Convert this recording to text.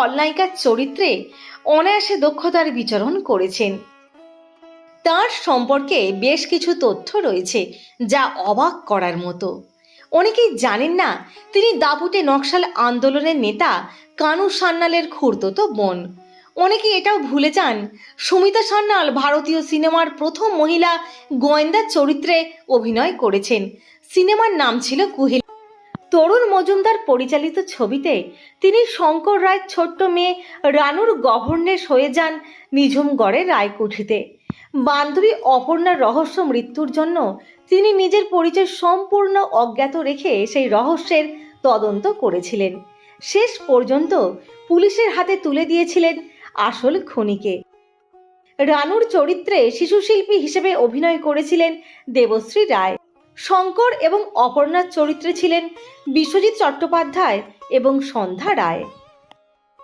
খলনায়িকার চরিত্রে অনায়াসে দক্ষতার বিচরণ করেছেন। তার সম্পর্কে বেশ কিছু তথ্য রয়েছে যা অবাক করার মতো। অনেকেই জানেন না, তিনি দাপুটে নকশাল আন্দোলনের নেতা কানু সান্যালের খুড়তো বোন। অনেকে এটাও ভুলে যান, সুমিতা সান্যাল ভারতীয় সিনেমার প্রথম মহিলা গোয়েন্দা চরিত্রে অভিনয় করেছেন। সিনেমার নাম ছিল কুহিল। তরুণ মজুমদার পরিচালিত ছবিতে তিনি শঙ্কর রায়ের ছোট্ট মেয়ে রানুর গভর্নেস হয়ে যান নিঝুমগড়ের রায়কুঠিতে। বান্ধবী অপর্ণার রহস্য মৃত্যুর জন্য তিনি নিজের পরিচয় সম্পূর্ণ অজ্ঞাত রেখে সেই রহস্যের তদন্ত করেছিলেন। শেষ পর্যন্ত পুলিশের হাতে তুলে দিয়েছিলেন আসল খুনিকে। রানুর চরিত্রে শিশুশিল্পী হিসেবে অভিনয় করেছিলেন দেবশ্রী রায়। শঙ্কর এবং অপর্ণার চরিত্রে ছিলেন বিশ্বজিৎ চট্টোপাধ্যায় এবং সন্ধ্যা রায়।